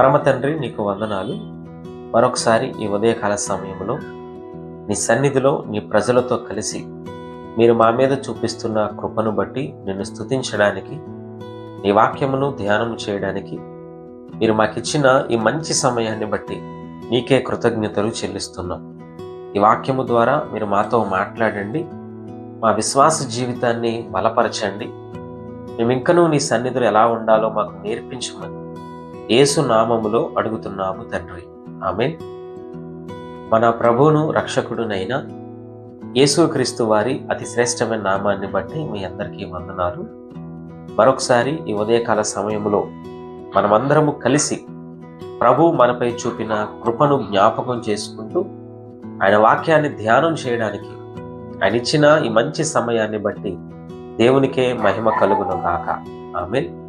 పరమ తండ్రి నీకు వందనాలు. మరొకసారి ఈ ఉదయకాల సమయంలో నీ సన్నిధిలో నీ ప్రజలతో కలిసి మీరు మా మీద చూపిస్తున్న కృపను బట్టి నిన్ను స్తుతించడానికి నీ వాక్యమును ధ్యానం చేయడానికి మీరు మాకిచ్చిన ఈ మంచి సమయాన్ని బట్టి నీకే కృతజ్ఞతలు చెల్లిస్తున్నాం. ఈ వాక్యము ద్వారా మీరు మాతో మాట్లాడండి మా విశ్వాస జీవితాన్ని బలపరచండి. మేము ఇంకనూ నీ సన్నిధులు ఎలా ఉండాలో మాకు నేర్పించమని యేసు నామములో అడుగుతున్నాము తండ్రి. ఆమె మన ప్రభువును రక్షకుడునైన యేసుక్రీస్తు వారి అతి శ్రేష్టమైన నామాన్ని బట్టి మీ అందరికీ వందనాలు. మరొకసారి ఈ ఉదయకాల సమయంలో మనమందరము కలిసి ప్రభు మనపై చూపిన కృపను జ్ఞాపకం చేసుకుంటూ ఆయన వాక్యాన్ని ధ్యానం చేయడానికి ఆయన ఇచ్చిన ఈ మంచి సమయాన్ని బట్టి దేవునికే మహిమ కలుగును గాక. ఆమె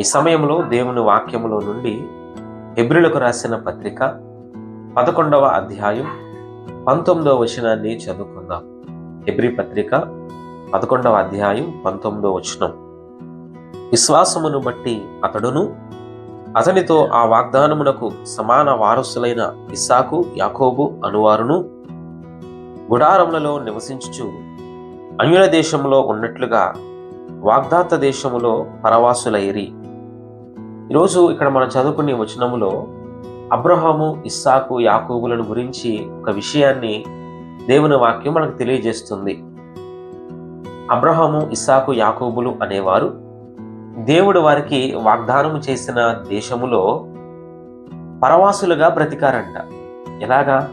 ఈ సమయంలో దేవుని వాక్యములో నుండి హెబ్రిలకు రాసిన పత్రిక పదకొండవ అధ్యాయం పంతొమ్మిదవ వచనాన్ని చదువుకుందాం. హెబ్రి పత్రిక పదకొండవ అధ్యాయం పంతొమ్మిదవ వచనం. విశ్వాసమును బట్టి అతడును అతనితో ఆ వాగ్దానమునకు సమాన వారసులైన ఇస్సాకు యాకోబు అనువారును గుడారములలో నివసించుచు అన్యుల దేశంలో ఉన్నట్లుగా వాగ్దాత దేశములో పరవాసులైరి. ఈరోజు ఇక్కడ మనం చదువుకునే వచనములో అబ్రహాము ఇస్సాకు యాకూబులను గురించి ఒక విషయాన్ని దేవుని వాక్యం మనకు తెలియజేస్తుంది. అబ్రహాము ఇస్సాకు యాకూబులు అనేవారు దేవుడు వారికి వాగ్దానము చేసిన దేశములో పరవాసులుగా బ్రతికారంట. ఎలాగా?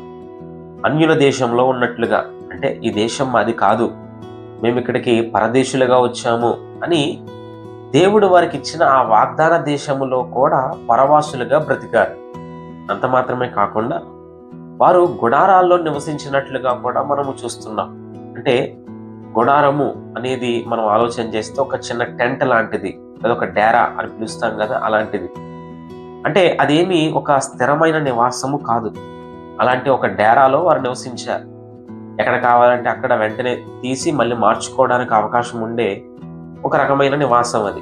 అన్యుల దేశంలో ఉన్నట్లుగా. అంటే ఈ దేశం మాది కాదు. మేము ఇక్కడికి పరదేశులుగా వచ్చాము అని దేవుడు వారికి ఇచ్చిన ఆ వాగ్దాన దేశములో కూడా పరవాసులుగా బ్రతికారు. అంత మాత్రమే కాకుండా వారు గుడారాల్లో నివసించినట్లుగా కూడా మనము చూస్తున్నాం. అంటే గుడారము అనేది మనం ఆలోచన చేస్తే ఒక చిన్న టెంట్ లాంటిది లేదా ఒక డేరా అని పిలుస్తాం కదా అలాంటిది. అంటే అదేమి ఒక స్థిరమైన నివాసము కాదు. అలాంటి ఒక డేరాలో వారు నివసించారు. ఎక్కడ కావాలంటే అక్కడ వెంటనే తీసి మళ్ళీ మార్చుకోవడానికి అవకాశం ఉండే ఒక రకమైన నివాసం అది.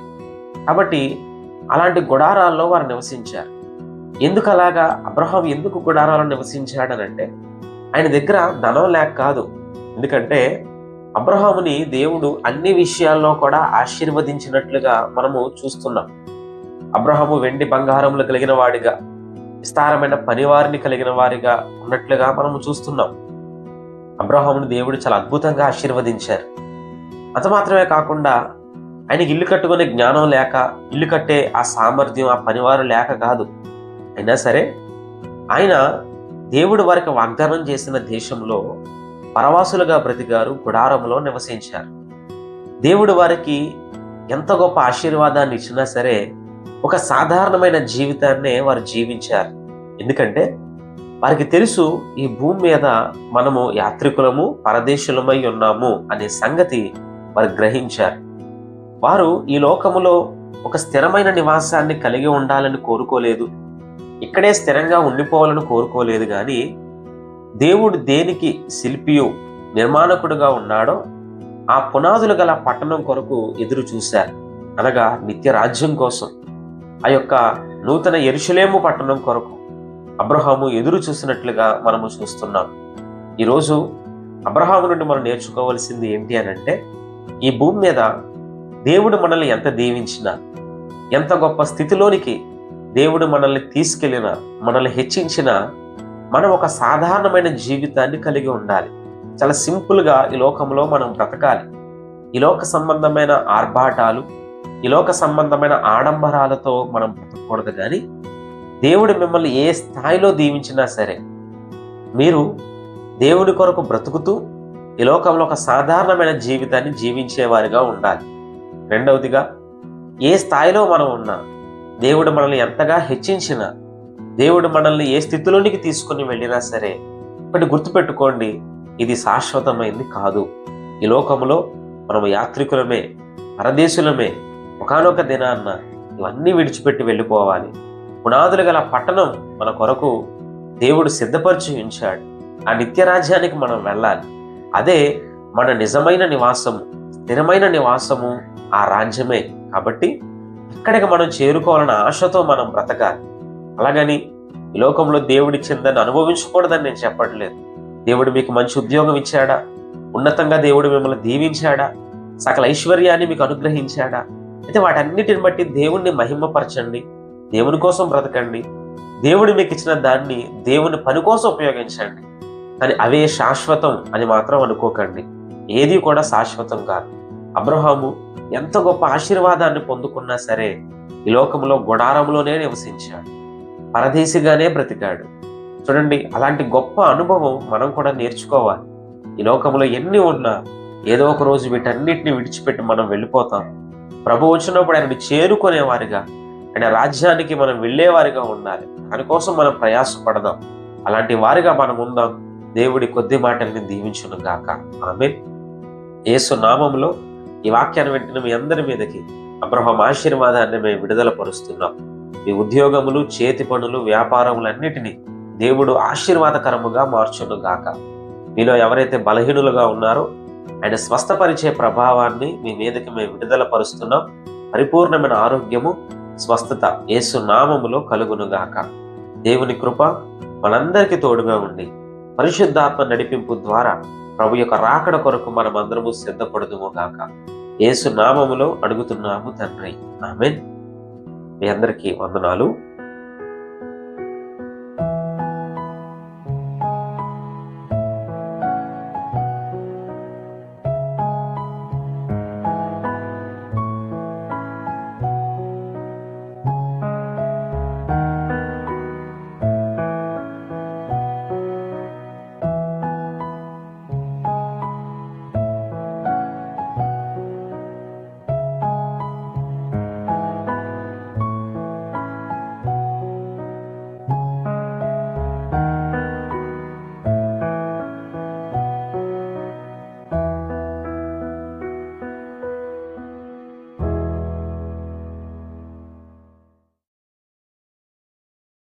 కాబట్టి అలాంటి గుడారాల్లో వారు నివసించారు. ఎందుకు అలాగా? అబ్రహాం ఎందుకు గుడారాల్లో నివసించాడనంటే ఆయన దగ్గర ధనం లేక కాదు. ఎందుకంటే అబ్రహాముని దేవుడు అన్ని విషయాల్లో కూడా ఆశీర్వదించినట్లుగా మనము చూస్తున్నాం. అబ్రహాము వెండి బంగారములు కలిగిన వాడిగా విస్తారమైన పనివారిని కలిగిన వారిగా ఉన్నట్లుగా మనము చూస్తున్నాం. అబ్రహాముని దేవుడు చాలా అద్భుతంగా ఆశీర్వదించారు. అంత మాత్రమే కాకుండా ఆయనకి ఇల్లు కట్టుకునే జ్ఞానం లేక ఇల్లు కట్టే ఆ సామర్థ్యం ఆ పనివారు లేక కాదు. అయినా సరే ఆయన దేవుడు వారికి వాగ్దానం చేసిన దేశంలో పరవాసులుగా బ్రతికారు గుడారంలో నివసించారు. దేవుడు వారికి ఎంత గొప్ప ఆశీర్వాదాన్ని ఇచ్చినా సరే ఒక సాధారణమైన జీవితాన్నే వారు జీవించారు. ఎందుకంటే వారికి తెలుసు ఈ భూమి మీద మనము యాత్రికులము పరదేశులమై ఉన్నాము అనే సంగతి వారు గ్రహించారు. వారు ఈ లోకములో ఒక స్థిరమైన నివాసాన్ని కలిగి ఉండాలని కోరుకోలేదు. ఇక్కడే స్థిరంగా ఉండిపోవాలని కోరుకోలేదు కానీ దేవుడు దేనికి శిల్పియు నిర్మాణకుడుగా ఉన్నాడో ఆ పునాదులు గల పట్టణం కొరకు ఎదురు చూశారు. అనగా నిత్య రాజ్యం కోసం. ఆ యొక్క నూతన ఎరుషులేము పట్టణం కొరకు అబ్రహాము ఎదురు చూసినట్లుగా మనము చూస్తున్నాం. ఈరోజు అబ్రహాము నుండి మనం నేర్చుకోవాల్సింది ఏంటి అని అంటే ఈ భూమి మీద దేవుడు మనల్ని ఎంత దీవించినా ఎంత గొప్ప స్థితిలోనికి దేవుడు మనల్ని తీసుకెళ్ళినా మనల్ని హెచ్చించినా మనం ఒక సాధారణమైన జీవితాన్ని కలిగి ఉండాలి. చాలా సింపుల్గా ఈ లోకంలో మనం బ్రతకాలి. ఈ లోక సంబంధమైన ఆర్భాటాలు ఈ లోక సంబంధమైన ఆడంబరాలతో మనం బ్రతకూడదు కానీ దేవుడు మిమ్మల్ని ఏ స్థాయిలో దీవించినా సరే మీరు దేవుడి కొరకు బ్రతుకుతూ ఈ లోకంలో ఒక సాధారణమైన జీవితాన్ని జీవించేవారిగా ఉండాలి. రెండవదిగా ఏ స్థాయిలో మనం ఉన్నా దేవుడు మనల్ని ఎంతగా హెచ్చించినా దేవుడు మనల్ని ఏ స్థితిలోనికి తీసుకుని వెళ్ళినా సరే ఒకటి గుర్తుపెట్టుకోండి ఇది శాశ్వతమైంది కాదు. ఈ లోకంలో మనం యాత్రికులమే పరదేశులమే ఒకనొక దినాన్న ఇవన్నీ విడిచిపెట్టి వెళ్ళిపోవాలి. పునాదులు గల పట్టణం మన కొరకు దేవుడు సిద్ధపరిచి ఉంచాడు ఆ నిత్యరాజ్యానికి మనం వెళ్ళాలి. అదే మన నిజమైన నివాసము స్థిరమైన నివాసము ఆ రాజ్యమే. కాబట్టి అక్కడికి మనం చేరుకోవాలన్న ఆశతో మనం బ్రతకాలి. అలాగని ఈ లోకంలో దేవుడిచ్చిందని అనుభవించకూడదని నేను చెప్పట్లేదు. దేవుడు మీకు మంచి ఉద్యోగం ఇచ్చాడా? ఉన్నతంగా దేవుడు మిమ్మల్ని దీవించాడా? సకల ఐశ్వర్యాన్ని మీకు అనుగ్రహించాడా? అయితే వాటన్నిటిని బట్టి దేవుణ్ణి మహిమపరచండి. దేవుని కోసం బ్రతకండి. దేవుడు మీకు ఇచ్చిన దాన్ని దేవుని పని కోసం ఉపయోగించండి. కానీ అవే శాశ్వతం అని మాత్రం అనుకోకండి. ఏది కూడా శాశ్వతం కాదు. అబ్రహాము ఎంత గొప్ప ఆశీర్వాదాన్ని పొందుకున్నా సరే ఈ లోకంలో గుడారంలోనే నివసించాడు. పరదేశిగానే బ్రతికాడు. చూడండి అలాంటి గొప్ప అనుభవం మనం కూడా నేర్చుకోవాలి. ఈ లోకంలో ఎన్ని ఉన్నా ఏదో ఒక రోజు వీటన్నిటిని విడిచిపెట్టి మనం వెళ్ళిపోతాం. ప్రభు వచ్చినప్పుడు ఆయనని చేరుకునేవారిగా ఆయన రాజ్యానికి మనం వెళ్ళేవారిగా ఉండాలి. దానికోసం మనం ప్రయాసపడదాం. అలాంటి వారిగా మనం ఉందాం. దేవుడి కొద్ది మాటల్ని దీవించును గాక. ఆమె యేసు నామంలో ఈ వాక్యాన్ని వెంటనే మీ అందరి మీదకి అబ్రహం ఆశీర్వాదాన్ని మేము విడుదల పరుస్తున్నాం. మీ ఉద్యోగములు చేతి పనులు వ్యాపారములన్నిటినీ దేవుడు ఆశీర్వాదకరముగా మార్చును గాక. మీలో ఎవరైతే బలహీనులుగా ఉన్నారో ఆయన స్వస్థపరిచే ప్రభావాన్ని మీ మీదకి మేము విడుదల పరుస్తున్నాం. పరిపూర్ణమైన ఆరోగ్యము స్వస్థత యేసు నామములో కలుగును గాక. దేవుని కృప మనందరికీ తోడుగా ఉండి పరిశుద్ధాత్మ నడిపింపు ద్వారా ప్రభు యొక్క రాకడ కొరకు మనమందరము సిద్ధపడదుము గాక. ఏసు నామములో అడుగుతున్నాము తండ్రి. ఆమెన్. మీ అందరికీ వందనాలు.